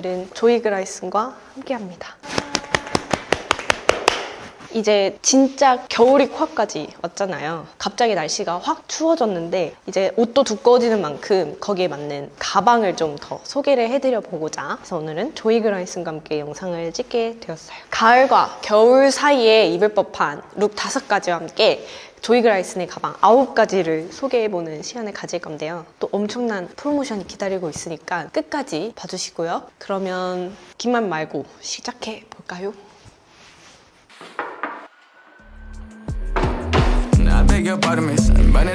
오늘은 조이 그라이슨과 함께합니다. 이제 진짜 겨울이 코앞까지 왔잖아요. 갑자기 날씨가 확 추워졌는데 이제 옷도 두꺼워지는 만큼 거기에 맞는 가방을 좀 더 소개를 해드려 보고자 그래서 오늘은 조이 그라이슨과 함께 영상을 찍게 되었어요. 가을과 겨울 사이에 입을 법한 룩 다섯 가지와 함께 조이 그라이슨의 가방 아홉 가지를 소개해보는 시간을 가질 건데요. 또 엄청난 프로모션이 기다리고 있으니까 끝까지 봐주시고요. 그러면 긴말 말고 시작해 볼까요?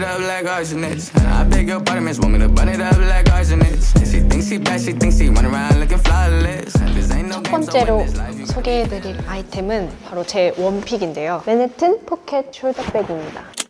Up like arsonists. I beg your pardon, miss. Want me to burn it up like arsonists. She thinks she bad, she thinks she run around looking flawless. This ain't no 첫 번째로 소개해드릴 아이템은 바로 제 원픽인데요. 맨해튼 포켓 숄더백입니다.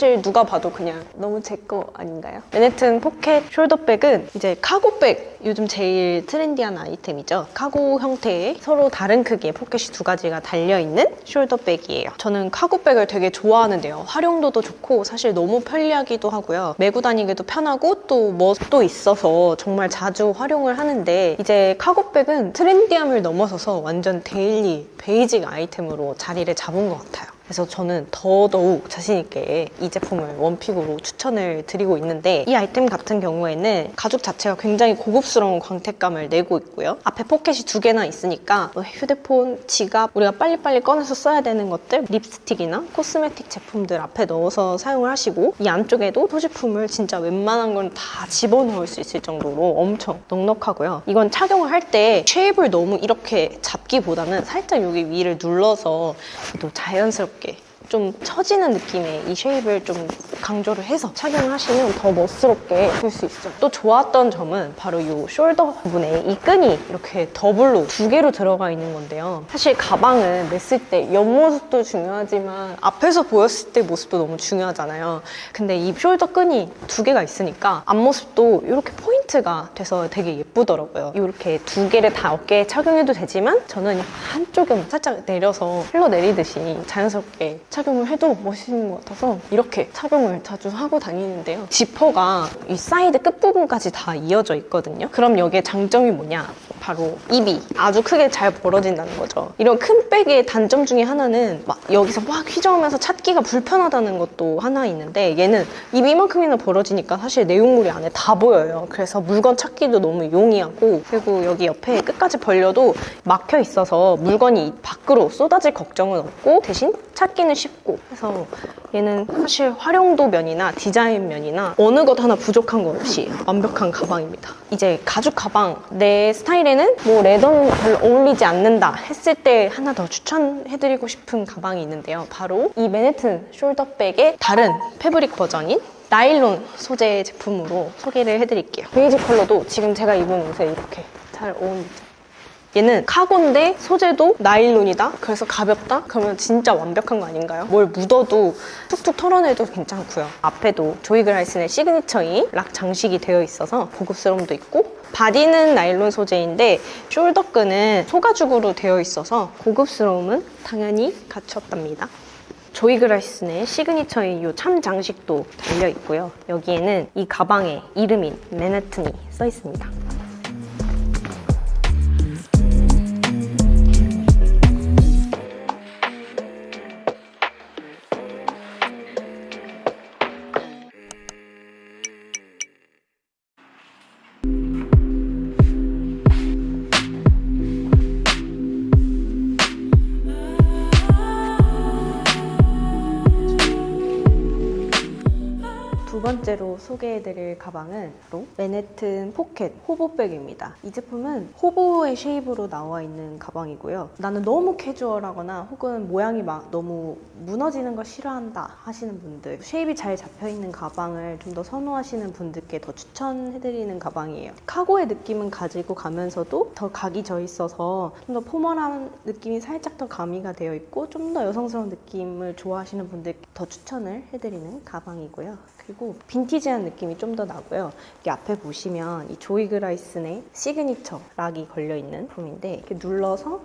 사실 누가 봐도 그냥 너무 제 거 아닌가요? 맨해튼 포켓 숄더백은 이제 카고백 요즘 제일 트렌디한 아이템이죠. 카고 형태의 서로 다른 크기의 포켓이 두 가지가 달려있는 숄더백이에요. 저는 카고백을 되게 좋아하는데요. 활용도도 좋고 사실 너무 편리하기도 하고요. 메고 다니기도 편하고 또 멋도 있어서 정말 자주 활용을 하는데 이제 카고백은 트렌디함을 넘어서서 완전 데일리 베이직 아이템으로 자리를 잡은 것 같아요. 그래서 저는 더더욱 자신있게 이 제품을 원픽으로 추천을 드리고 있는데 이 아이템 같은 경우에는 가죽 자체가 굉장히 고급스러운 광택감을 내고 있고요. 앞에 포켓이 두 개나 있으니까 뭐 휴대폰, 지갑, 우리가 빨리빨리 꺼내서 써야 되는 것들 립스틱이나 코스메틱 제품들 앞에 넣어서 사용을 하시고 이 안쪽에도 소지품을 진짜 웬만한 건 다 집어넣을 수 있을 정도로 엄청 넉넉하고요. 이건 착용을 할 때 쉐입을 너무 이렇게 잡기보다는 살짝 여기 위를 눌러서 또 자연스럽게 okay 좀 처지는 느낌의 이 쉐입을 좀 강조를 해서 착용을 하시면 더 멋스럽게 볼 수 있어요. 또 좋았던 점은 바로 이 숄더 부분에 이 끈이 이렇게 더블로 두 개로 들어가 있는 건데요. 사실 가방은 맸을 때 옆모습도 중요하지만 앞에서 보였을 때 모습도 너무 중요하잖아요. 근데 이 숄더 끈이 두 개가 있으니까 앞모습도 이렇게 포인트가 돼서 되게 예쁘더라고요. 이렇게 두 개를 다 어깨에 착용해도 되지만 저는 한쪽은 살짝 내려서 흘러내리듯이 자연스럽게 착용 을 해도 멋있는 것 같아서 이렇게 착용을 자주 하고 다니는데요. 지퍼가 이 사이드 끝부분까지 다 이어져 있거든요. 그럼 여기에 장점이 뭐냐? 바로 입이 아주 크게 잘 벌어진다는 거죠. 이런 큰 백의 단점 중에 하나는 막 여기서 막 휘저으면서 찾기가 불편하다는 것도 하나 있는데 얘는 입 이만큼이나 벌어지니까 사실 내용물이 안에 다 보여요. 그래서 물건 찾기도 너무 용이하고 그리고 여기 옆에 끝까지 벌려도 막혀 있어서 물건이 밖으로 쏟아질 걱정은 없고 대신 찾기는 쉽고 그래서 얘는 사실 활용도 면이나 디자인 면이나 어느 것 하나 부족한 거 없이 완벽한 가방입니다. 이제 가죽 가방 내 스타일에는 뭐 레더는 별로 어울리지 않는다 했을 때 하나 더 추천해드리고 싶은 가방이 있는데요. 바로 이 맨해튼 숄더백의 다른 패브릭 버전인 나일론 소재 제품으로 소개를 해드릴게요. 베이지 컬러도 지금 제가 입은 옷에 이렇게 잘 어울리죠. 얘는 카고인데 소재도 나일론이다? 그래서 가볍다? 그러면 진짜 완벽한 거 아닌가요? 뭘 묻어도 툭툭 털어내도 괜찮고요. 앞에도 조이 그라이슨의 시그니처인 락 장식이 되어 있어서 고급스러움도 있고 바디는 나일론 소재인데 숄더끈은 소가죽으로 되어 있어서 고급스러움은 당연히 갖췄답니다. 조이 그라이슨의 시그니처인 이 참 장식도 달려 있고요. 여기에는 이 가방의 이름인 맨해튼이 써 있습니다. 두 번째로 소개해드릴 가방은 바로 맨해튼 포켓 호보백입니다. 이 제품은 호보의 쉐입으로 나와 있는 가방이고요. 나는 너무 캐주얼하거나 혹은 모양이 막 너무 무너지는 걸 싫어한다 하시는 분들, 쉐입이 잘 잡혀있는 가방을 좀 더 선호하시는 분들께 더 추천해드리는 가방이에요. 카고의 느낌은 가지고 가면서도 더 각이 져 있어서 좀 더 포멀한 느낌이 살짝 더 가미가 되어 있고 좀 더 여성스러운 느낌을 좋아하시는 분들께 더 추천을 해드리는 가방이고요. 그리고 빈티지한 느낌이 좀 더 나고요. 여기 앞에 보시면 이 조이 그라이슨의 시그니처 락이 걸려 있는 제품인데 이렇게 눌러서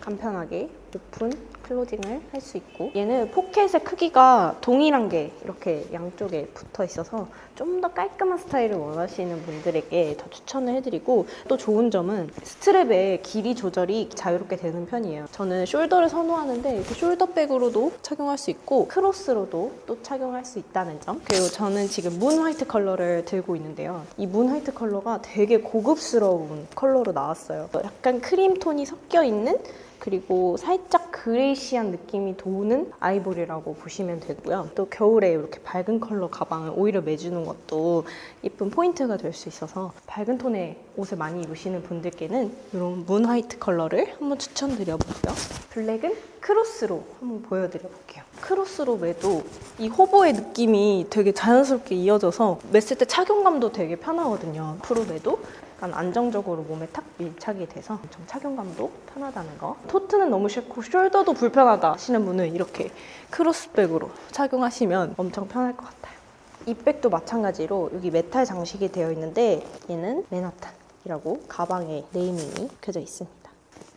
간편하게 오픈, 클로징을 할 수 있고 얘는 포켓의 크기가 동일한 게 이렇게 양쪽에 붙어 있어서 좀 더 깔끔한 스타일을 원하시는 분들에게 더 추천을 해드리고 또 좋은 점은 스트랩의 길이 조절이 자유롭게 되는 편이에요. 저는 숄더를 선호하는데 이렇게 숄더백으로도 착용할 수 있고 크로스로도 또 착용할 수 있다는 점 그리고 저는 지금 문 화이트 컬러를 들고 있는데요. 이 문 화이트 컬러가 되게 고급스러운 컬러로 나왔어요. 약간 크림 톤이 섞여 있는 그리고 살짝 그레이시한 느낌이 도는 아이보리라고 보시면 되고요. 또 겨울에 이렇게 밝은 컬러 가방을 오히려 매주는 것도 예쁜 포인트가 될 수 있어서 밝은 톤의 옷을 많이 입으시는 분들께는 이런 문 화이트 컬러를 한번 추천드려보고요. 블랙은 크로스로 한번 보여드려볼게요. 크로스로 매도 이 호보의 느낌이 되게 자연스럽게 이어져서 맸을 때 착용감도 되게 편하거든요. 앞으로 매도 약간 안정적으로 몸에 탁 밀착이 돼서 엄청 착용감도 편하다는 거. 토트는 너무 싫고 숄더도 불편하다 하시는 분은 이렇게 크로스백으로 착용하시면 엄청 편할 것 같아요. 이 백도 마찬가지로 여기 메탈 장식이 되어 있는데 얘는 맨하탄이라고 가방에 네이밍이 켜져 있습니다.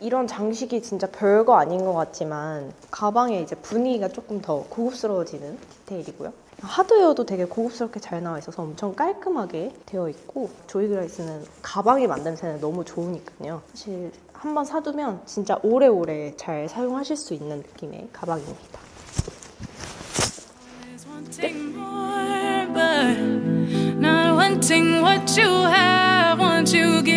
이런 장식이 진짜 별거 아닌 것 같지만 가방에 이제 분위기가 조금 더 고급스러워지는 디테일이고요. 하드웨어도 되게 고급스럽게 잘 나와 있어서 엄청 깔끔하게 되어 있고 조이그라이스는 가방에 만듦새는 너무 좋으니까요. 사실 한번 사두면 진짜 오래오래 잘 사용하실 수 있는 느낌의 가방입니다. Always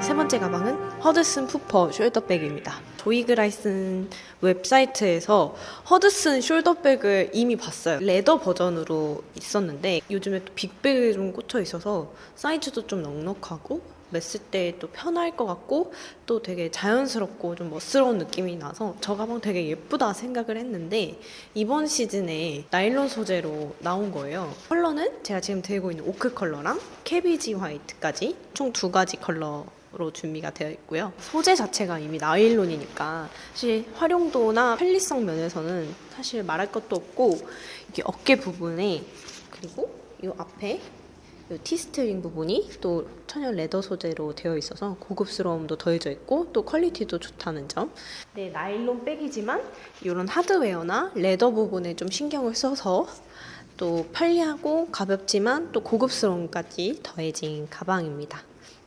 세 번째 가방은 허드슨 푸퍼 숄더백입니다. 조이그라이슨 웹사이트에서 허드슨 숄더백을 이미 봤어요. 레더 버전으로 있었는데 요즘에 또 빅백에 좀 꽂혀 있어서 사이즈도 좀 넉넉하고 맸을 때 또 편할 것 같고 또 되게 자연스럽고 좀 멋스러운 느낌이 나서 저 가방 되게 예쁘다 생각을 했는데 이번 시즌에 나일론 소재로 나온 거예요. 컬러는 제가 지금 들고 있는 오크 컬러랑 캐비지 화이트까지 총 두 가지 컬러 로 준비가 되어 있고요. 소재 자체가 이미 나일론이니까 사실 활용도나 편리성 면에서는 사실 말할 것도 없고 이게 어깨 부분에 그리고 이 앞에 이 티스트링 부분이 또 천연 레더 소재로 되어 있어서 고급스러움도 더해져 있고 또 퀄리티도 좋다는 점. 네, 나일론 백이지만 이런 하드웨어나 레더 부분에 좀 신경을 써서 또 편리하고 가볍지만 또 고급스러움까지 더해진 가방입니다.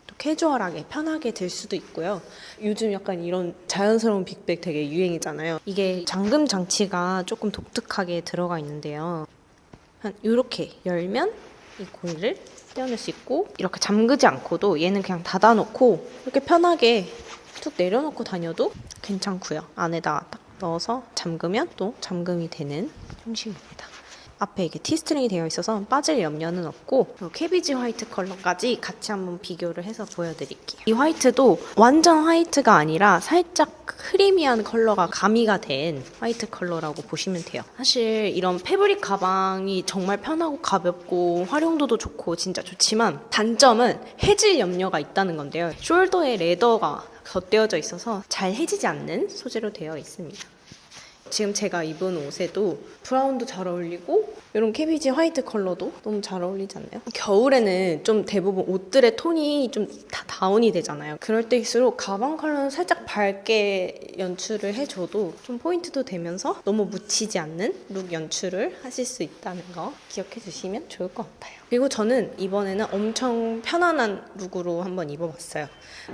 또 캐주얼하게 편하게 들 수도 있고요. 요즘 약간 이런 자연스러운 빅백 되게 유행이잖아요. 이게 잠금 장치가 조금 독특하게 들어가 있는데요. 한 이렇게 열면 이 고리를 떼어낼 수 있고 이렇게 잠그지 않고도 얘는 그냥 닫아놓고 이렇게 편하게 툭 내려놓고 다녀도 괜찮고요. 안에다가 딱 넣어서 잠그면 또 잠금이 되는 형식입니다. 앞에 이게 티스트링이 되어 있어서 빠질 염려는 없고 캐비지 화이트 컬러까지 같이 한번 비교를 해서 보여드릴게요. 이 화이트도 완전 화이트가 아니라 살짝 크리미한 컬러가 가미가 된 화이트 컬러라고 보시면 돼요. 사실 이런 패브릭 가방이 정말 편하고 가볍고 활용도도 좋고 진짜 좋지만 단점은 해질 염려가 있다는 건데요. 숄더에 레더가 덧대어져 있어서 잘 해지지 않는 소재로 되어 있습니다. 지금 제가 입은 옷에도 브라운도 잘 어울리고 이런 캐비지 화이트 컬러도 너무 잘 어울리지 않나요? 겨울에는 좀 대부분 옷들의 톤이 좀 다 다운이 되잖아요. 그럴 때일수록 가방 컬러는 살짝 밝게 연출을 해줘도 좀 포인트도 되면서 너무 묻히지 않는 룩 연출을 하실 수 있다는 거 기억해 주시면 좋을 것 같아요. 그리고 저는 이번에는 엄청 편안한 룩으로 한번 입어봤어요.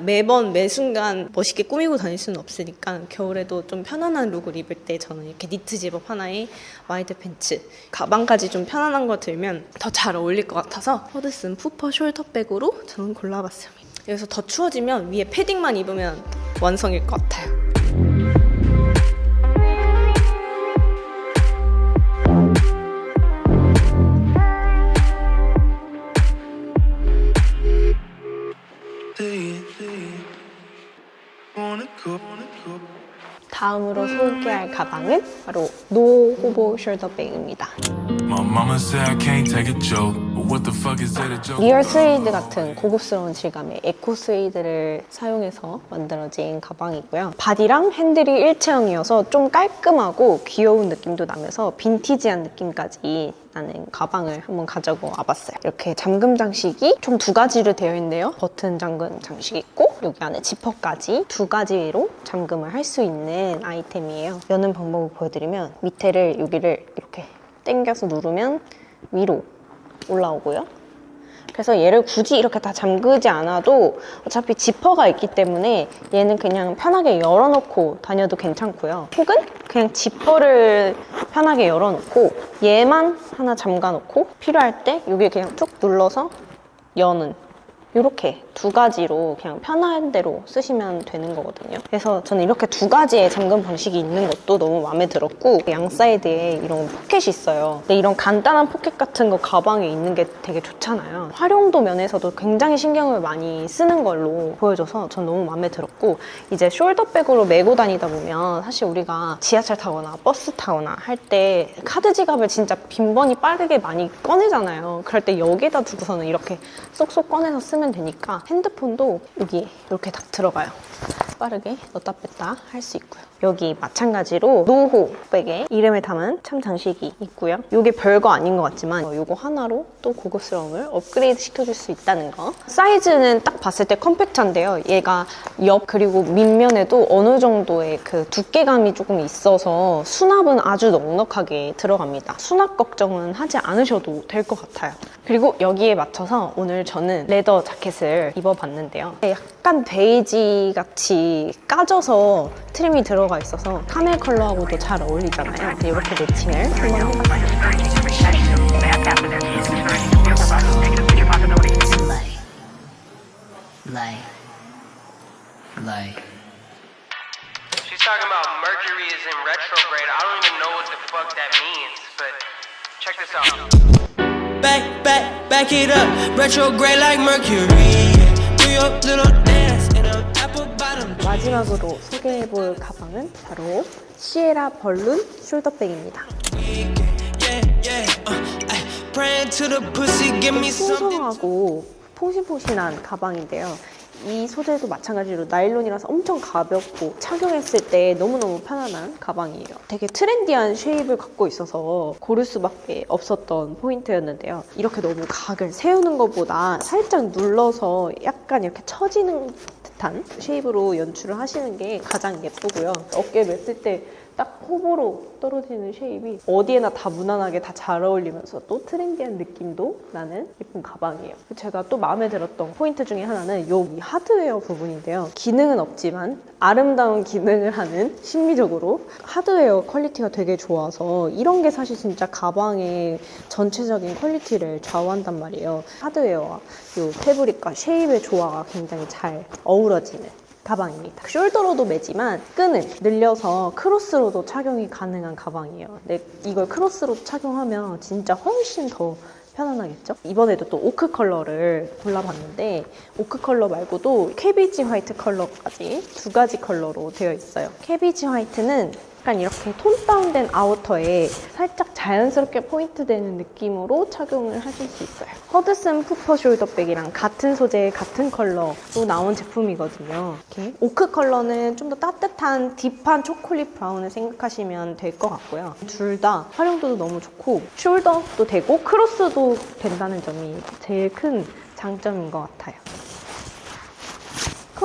매번 매 순간 멋있게 꾸미고 다닐 수는 없으니까 겨울에도 좀 편안한 룩을 입을 때 저는 이렇게 니트 집업 하나에 와이드 팬츠, 가방까지 좀 편안한 거 들면 더 잘 어울릴 것 같아서 허드슨 푸퍼 숄더백으로 저는 골라봤습니다. 여기서 더 추워지면 위에 패딩만 입으면 완성일 것 같아요. 다음으로 소개할 가방은 바로 노 호보 숄더백입니다. 리얼 스웨이드 같은 고급스러운 질감의 에코 스웨이드를 사용해서 만들어진 가방이고요. 바디랑 핸들이 일체형이어서 좀 깔끔하고 귀여운 느낌도 나면서 빈티지한 느낌까지 나는 가방을 한번 가지고 와봤어요. 이렇게 잠금 장식이 총 두 가지로 되어 있는데요. 버튼 잠금 장식이 있고 여기 안에 지퍼까지 두 가지로 잠금을 할 수 있는 아이템이에요. 여는 방법을 보여드리면 밑에를 여기를 이렇게 당겨서 누르면 위로 올라오고요. 그래서 얘를 굳이 이렇게 다 잠그지 않아도 어차피 지퍼가 있기 때문에 얘는 그냥 편하게 열어놓고 다녀도 괜찮고요. 혹은 그냥 지퍼를 편하게 열어놓고 얘만 하나 잠가놓고 필요할 때 여기 그냥 툭 눌러서 여는 이렇게 두 가지로 그냥 편한 대로 쓰시면 되는 거거든요. 그래서 저는 이렇게 두 가지의 잠금 방식이 있는 것도 너무 마음에 들었고 양 사이드에 이런 포켓이 있어요. 근데 이런 간단한 포켓 같은 거 가방에 있는 게 되게 좋잖아요. 활용도 면에서도 굉장히 신경을 많이 쓰는 걸로 보여져서 전 너무 마음에 들었고 이제 숄더백으로 메고 다니다 보면 사실 우리가 지하철 타거나 버스 타거나 할 때 카드 지갑을 진짜 빈번히 빠르게 많이 꺼내잖아요. 그럴 때 여기에다 두고서는 이렇게 쏙쏙 꺼내서 쓰면 되니까 핸드폰도 여기 이렇게 딱 들어가요. 빠르게 넣다 뺐다 할 수 있고요. 여기 마찬가지로 노호 백에 이름을 담은 참 장식이 있고요. 이게 별거 아닌 것 같지만 이거 하나로 또 고급스러움을 업그레이드 시켜줄 수 있다는 거. 사이즈는 딱 봤을 때 컴팩트한데요. 얘가 옆 그리고 밑면에도 어느 정도의 그 두께감이 조금 있어서 수납은 아주 넉넉하게 들어갑니다. 수납 걱정은 하지 않으셔도 될 것 같아요. 그리고 여기에 맞춰서 오늘 저는 레더 자켓을 입어봤는데요. 약간 베이지 같이 까져서 트림이 들어가 있어서 카멜 컬러하고도 잘 어울리잖아요. 이렇게 매칭을 한번 해봤어요. Lay. Lay. Lay. She's talking about Mercury is in retrograde. I don't even know what the fuck that means, but check this out. Back, back, back it up. Retrograde like Mercury. Do your little dance in a apple bottom. 마지막으로 소개해볼 가방은 바로 시에라 벌룬 숄더백입니다. Uh. 풍성하고 포신포신한 가방인데요. 이 소재도 마찬가지로 나일론이라서 엄청 가볍고 착용했을 때 너무너무 편안한 가방이에요. 되게 트렌디한 쉐입을 갖고 있어서 고를 수밖에 없었던 포인트였는데요. 이렇게 너무 각을 세우는 것보다 살짝 눌러서 약간 이렇게 처지는 듯한 쉐입으로 연출을 하시는 게 가장 예쁘고요. 어깨에 맸을 때 딱 호보로 떨어지는 쉐입이 어디에나 다 무난하게 다 잘 어울리면서 또 트렌디한 느낌도 나는 예쁜 가방이에요. 제가 또 마음에 들었던 포인트 중에 하나는 여기 하드웨어 부분인데요. 기능은 없지만 아름다운 기능을 하는 심미적으로 하드웨어 퀄리티가 되게 좋아서 이런 게 사실 진짜 가방의 전체적인 퀄리티를 좌우한단 말이에요. 하드웨어와 이 패브릭과 쉐입의 조화가 굉장히 잘 어우러지는 가방입니다. 숄더로도 매지만 끈을 늘려서 크로스로도 착용이 가능한 가방이에요. 근데 이걸 크로스로 착용하면 진짜 훨씬 더 편안하겠죠? 이번에도 또 오크 컬러를 골라봤는데 오크 컬러 말고도 캐비지 화이트 컬러까지 두 가지 컬러로 되어 있어요. 캐비지 화이트는 약간 이렇게 톤 다운된 아우터에 살짝 자연스럽게 포인트 되는 느낌으로 착용을 하실 수 있어요. 허드슨 푸퍼 숄더백이랑 같은 소재, 같은 컬러로 나온 제품이거든요. 이렇게 오크 컬러는 좀 더 따뜻한 딥한 초콜릿 브라운을 생각하시면 될 것 같고요. 둘 다 활용도도 너무 좋고 숄더도 되고 크로스도 된다는 점이 제일 큰 장점인 것 같아요.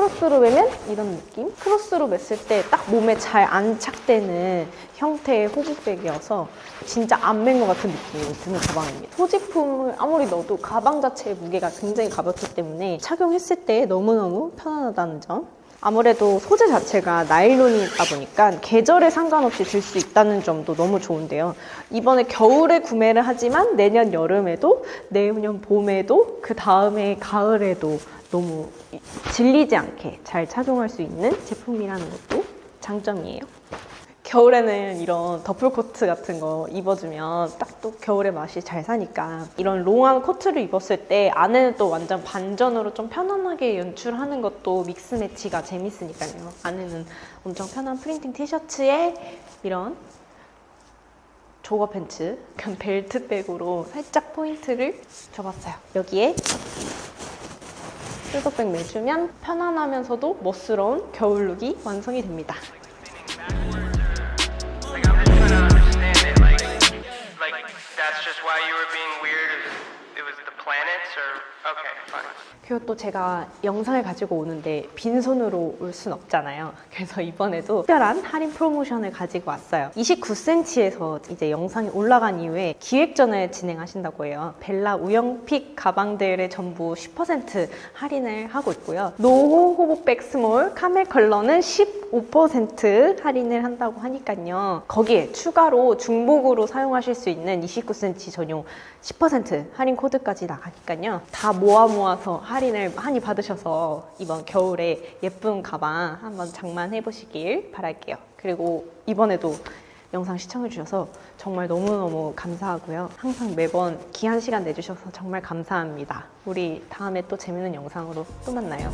크로스로 매면 이런 느낌? 크로스로 맸을 때 딱 몸에 잘 안착되는 형태의 호브백이어서 진짜 안 맨 것 같은 느낌이 드는 가방입니다. 소지품을 아무리 넣어도 가방 자체의 무게가 굉장히 가볍기 때문에 착용했을 때 너무너무 편안하다는 점. 아무래도 소재 자체가 나일론이다 보니까 계절에 상관없이 들 수 있다는 점도 너무 좋은데요. 이번에 겨울에 구매를 하지만 내년 여름에도 내년 봄에도 그 다음에 가을에도 너무 질리지 않게 잘 착용할 수 있는 제품이라는 것도 장점이에요. 겨울에는 이런 더플 코트 같은 거 입어주면 딱 또 겨울의 맛이 잘 사니까 이런 롱한 코트를 입었을 때 안에는 또 완전 반전으로 좀 편안하게 연출하는 것도 믹스 매치가 재밌으니까요. 안에는 엄청 편한 프린팅 티셔츠에 이런 조거 팬츠, 약간 벨트 백으로 살짝 포인트를 줘봤어요. 여기에 숄더백 매주면 편안하면서도 멋스러운 겨울 룩이 완성이 됩니다. 그리고 또 제가 영상을 가지고 오는데 빈손으로 올 순 없잖아요. 그래서 이번에도 특별한 할인 프로모션을 가지고 왔어요. 29cm에서 이제 영상이 올라간 이후에 기획전을 진행하신다고 해요. 벨라 우영픽 가방들의 전부 10% 할인을 하고 있고요. 노호 호보백 스몰 카멜 컬러는 15% 할인을 한다고 하니까요. 거기에 추가로 중복으로 사용하실 수 있는 29cm 전용 10% 할인 코드까지 나가니까요. 다 모아 모아서 할인을 많이 받으셔서 이번 겨울에 예쁜 가방 한번 장만해 보시길 바랄게요. 그리고 이번에도 영상 시청해 주셔서 정말 너무너무 감사하고요. 항상 매번 귀한 시간 내주셔서 정말 감사합니다. 우리 다음에 또 재밌는 영상으로 또 만나요.